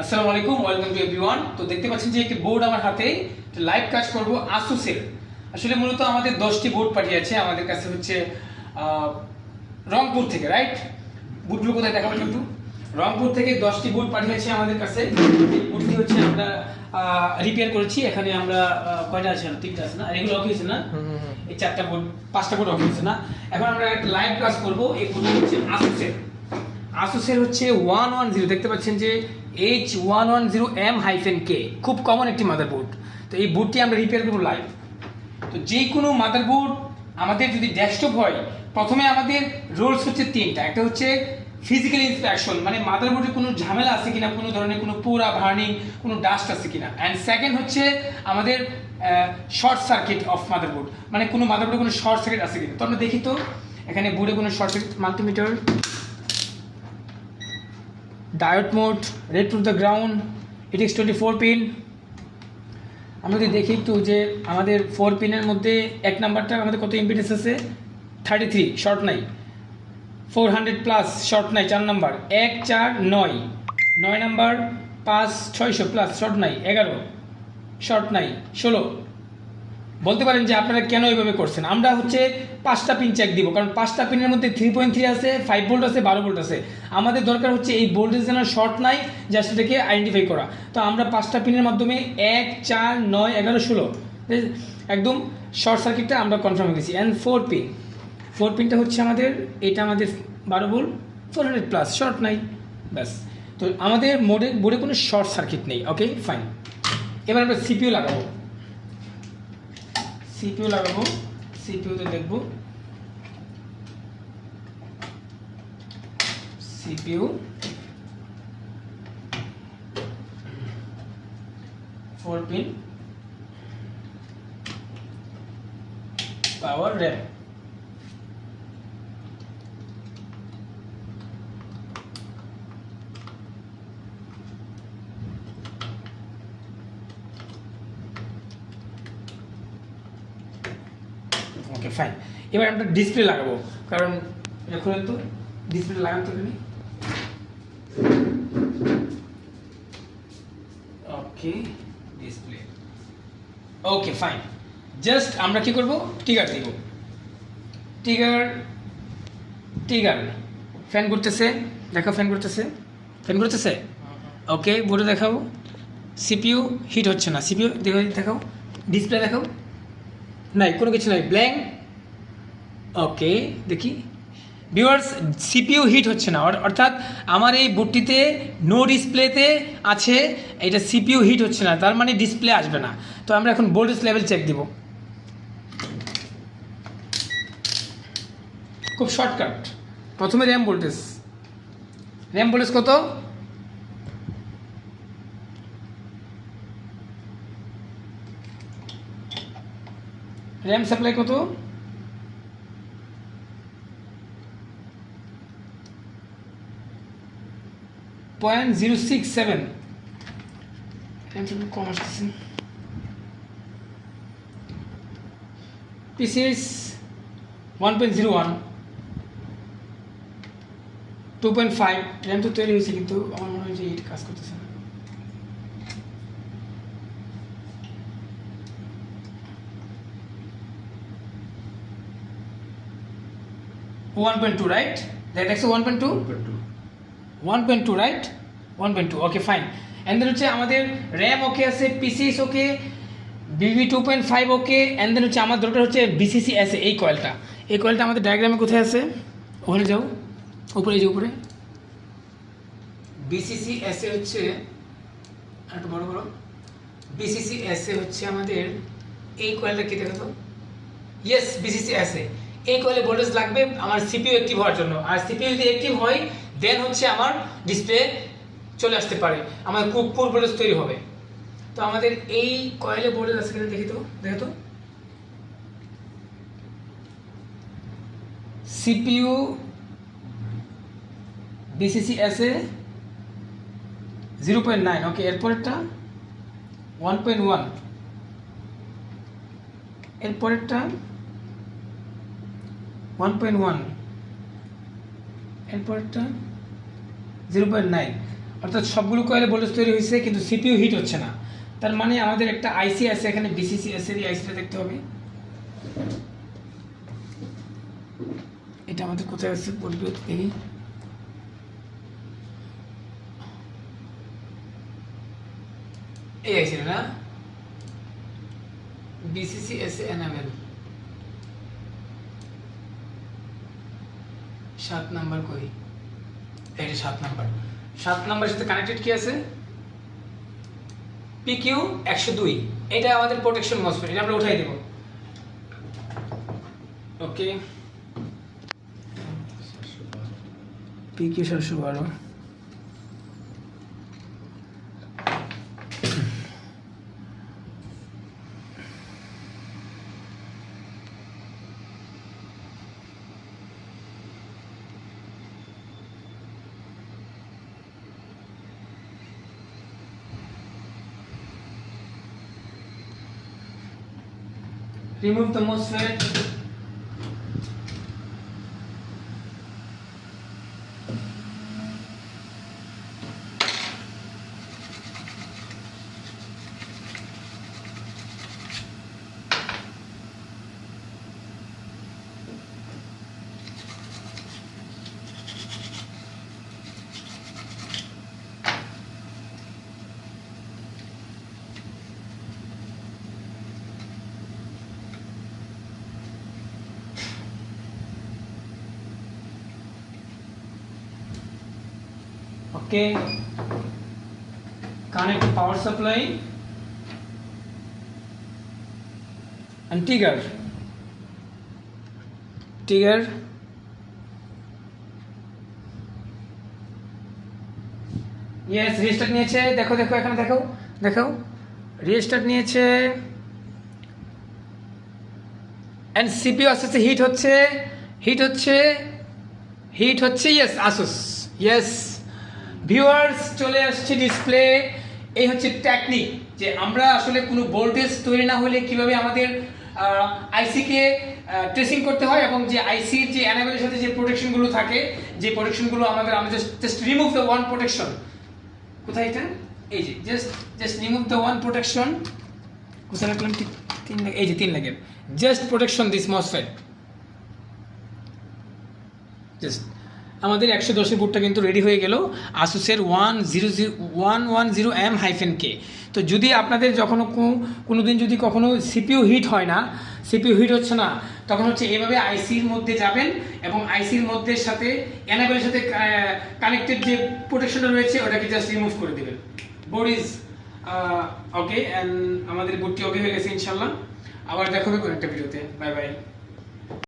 আসসালামু আলাইকুম welcome to everyone. তো দেখতে পাচ্ছেন যে একটি বোর্ড আমার হাতে লাইভ কাজ করব আসুসের। আসলে মূলত আমাদের দশটি বোর্ড পাঠিয়েছে আমাদের কাছে হচ্ছে রংপুর থেকে রাইট বুটগুলো কোথায় দেখাবো একটু? রংপুর থেকে দশটি বোর্ড পাঠিয়েছে আমাদের কাছে। বোর্ডটি হচ্ছে আমরা রিপেয়ার করেছি। এখানে আমরা কয়টা আছে তিনটা আছে না? এগুলো অফ হয়েছে না এই চারটা বোর্ড পাঁচটা বোর্ড অফ হয়েছে না? এখন আমরা একটা লাইভ ক্লাস করব। এই বোর্ডটি হচ্ছে আসুসের। আসুসের হচ্ছে ওয়ান ওয়ান জিরো দেখতে পাচ্ছেন যে H one one zero M hyphen K খুব কমন একটি মাদারবোর্ড তো এই বোর্ডটি আমরা রিপেয়ার করব লাইভ তো যে কোনো মাদারবোর্ড আমাদের যদি ডেস্কটপ হয়, প্রথমে আমাদের রোলস হচ্ছে তিনটা। একটা হচ্ছে ফিজিক্যাল ইন্সপেকশন মানে মাদারবোর্ডে কোনো ঝামেলা আছে কিনা, কোনো ধরনের কোনো পোড়া ভার্নিং কোনো ডাস্ট আছে কিনা। অ্যান্ড সেকেন্ড হচ্ছে আমাদের শর্ট সার্কিট অফ মাদারবোর্ড মানে কোনো মাদারবোর্ডে কোনো শর্ট সার্কিট আছে কিনা। তো আমরা দেখি তো, এখানে বোর্ডে কোনো short circuit multimeter diode mode red to the ground it is 24 পিন। আমরা যদি দেখি একটু যে আমাদের ফোর পিনের মধ্যে এক নাম্বারটা আমাদের কত ইম্পিডেন্স আছে? থার্টি থ্রি শর্ট নাই। ফোর হান্ড্রেড প্লাস শর্ট নাই, চার নাম্বার। এক, চার, নয়। নয় নাম্বার, পাঁচ, ছয়শো প্লাস শর্ট নাই। এগারো শর্ট নাই। ষোলো বলতে পারেন যে আপনারা কেন এইভাবে করছেন? আমরা হচ্ছে পাঁচটা পিন চেক দিব, কারণ পাঁচটা পিনের মধ্যে থ্রি পয়েন্ট থ্রি আছে ফাইভ ভোল্ট আছে, বারো ভোল্ট আছে। আমাদের দরকার হচ্ছে এই ভোল্টেজ যেন শর্ট নাই জাস্ট এটাকে আইডেন্টিফাই করা। তো আমরা পাঁচটা পিনের মাধ্যমে এক, চার, নয়, এগারো, ষোলো একদম শর্ট সার্কিটটা আমরা কনফার্ম হয়ে গেছি। অ্যান্ড ফোর পিন ফোর পিনটা হচ্ছে আমাদের, এটা আমাদের বারো volt four hundred plus short নাই, ব্যাস। তো আমাদের মোডে বোর্ডে কোনো শর্ট সার্কিট নেই ওকে ফাইন এবার আমরা সিপিও লাগাবো। সিপিইউ লাগাবো সিপিউতে দেখব। CPU four pin power RAM okay fine এবার আমরা ডিসপ্লে লাগাবো। কারণ এটা খুলে তো ডিসপ্লে লাগান তো এখানে okay display okay fine just আমরা কি করব? টিগার দিব। টিগার টিগার ফ্যান করতেছে দেখো ফ্যান করতেছে ফ্যান করতেছে ওকে বোর্ডে দেখাও সিপিইউ হিট হচ্ছে না। সিপিইউ দেখো দেখাও ডিসপ্লে দেখাও। নাই, কোনো কিছু নাই। ব্ল্যাঙ্ক ওকে দেখি। ভিউয়ার্স সিপিইউ হিট হচ্ছে না। অর্থাৎ আমার এই বুটটিতে নো ডিসপ্লেতে আছে, এটা সিপিইউ হিট হচ্ছে না। তার মানে ডিসপ্লে আসবে না। তো আমরা এখন ভোল্টেজ লেভেল চেক দিব। খুব শর্টকাট প্রথমে র্যাম ভোল্টেজ র্যাম ভোল্টেজ কত? র্যাম সাপ্লাই কত? Point zero six seven RAM supply কম আসতেছে। PCS one point zero one two point five RAM তো তৈরি হয়েছে কিন্তু আমার মনে হয় যে এইট কাজ করতেছে না। One point two right that X one point two one point two right one point two okay fine and then হচ্ছে আমাদের র্যাম ওকে আছে PCS okay BB two point five okay and then হচ্ছে আমার দরকার হচ্ছে BCC S এই কয়েলটা এই কয়েলটা আমাদের ডায়াগ্রামে কোথায় আছে? ওখানে যাও। উপরে এই যে উপরে। বিসিসি এস এ হচ্ছে একটু বড় বড় বিসিসি এস এ হচ্ছে আমাদের এই কয়েলটা কি দেখো তো ইয়েস বিসিসি এস এ। এই কয়েলে ভোল্টেজ লাগবে আমার সিপিইউ অ্যাক্টিভ হওয়ার জন্য। আর সিপিইউ যদি অ্যাক্টিভ হয় দেন হচ্ছে আমার ডিসপ্লে চলে আসতে পারে। আমার খুব পুর ভোল্টেজ তৈরি হবে। তো আমাদের এই কয়েলে ভোল্টেজ আছে কিনা দেখি তো, দেখো তো। CPU BCC S A zero point nine okay এরপরেরটা one point one এরপরেরটা ওয়ান পয়েন্ট ওয়ান এরপরটা জিরো পয়েন্ট নাইন অর্থাৎ সবগুলো কয়েলে ভোল্টেজ তৈরি হয়েছে, কিন্তু সিপিইউ হিট হচ্ছে না। তার মানে আমাদের একটা আইসি আছে এখানে বিসিসি এস এর আইসিটা দেখতে হবে। এটা আমাদের কোথায় আছে? বলবি দেখি এই আইসিটা না? বিসিসি এস সাত নাম্বার কই এটা সাত নাম্বার। সাত নাম্বারের সাথে কানেক্টেড কি আছে? পিকিউ একশো দুই। এটা আমাদের প্রোটেকশন মসফেট এটা আমরা উঠাই দেব। ওকে পিকিউ সাতশো বারো। Remove the MOSFET okay connect power supply. And trigger trigger yes resistor নিয়েছে। দেখো দেখো, এখানে দেখো দেখো। রেজিস্টার নিয়েছে। অ্যান্ড সিপিইউ আস্তে আস্তে হিট হচ্ছে। হিট হচ্ছে। হিট হচ্ছে ইয়েস আসুস ইয়েস ভিউয়ার্স চলে আসছে ডিসপ্লে এই হচ্ছে টেকনিক যে আমরা আসলে কোনো ভোল্টেজ তৈরি না হলে কীভাবে আমাদের আইসিকে ট্রেসিং করতে হয় এবং যে আইসির যে অ্যানাবেলের সাথে যে প্রোটেকশনগুলো থাকে, যে প্রোটেকশনগুলো আমাদের আমরা just remove the one protection কোথায় এটা? এই যে just just remove the one protection কোথায় রাখলাম? তিন এই যে তিন লাগে। Just protection this MOSFET just আমাদের একশো দশের বুটটা কিন্তু রেডি হয়ে গেল আসুসের one zero zero one one zero M hyphen K তো যদি আপনাদের যখন কোনো দিন যদি কখনো সিপিইউ হিট হয় না সিপিইউ হিট হচ্ছে না, তখন হচ্ছে এভাবে আইসির মধ্যে যাবেন এবং আইসির মধ্যে সাথে অ্যানাবেলের সাথে কানেক্টেড যে প্রোটেকশনটা রয়েছে, ওটাকে জাস্ট রিমুভ করে দেবেন। বোর্ড ইজ ওকে অ্যান্ড আমাদের বোর্ডটি ওকে হয়ে গেছে ইনশাল্লাহ আবার দেখাবে কোনো একটা ভিডিওতে বাই বাই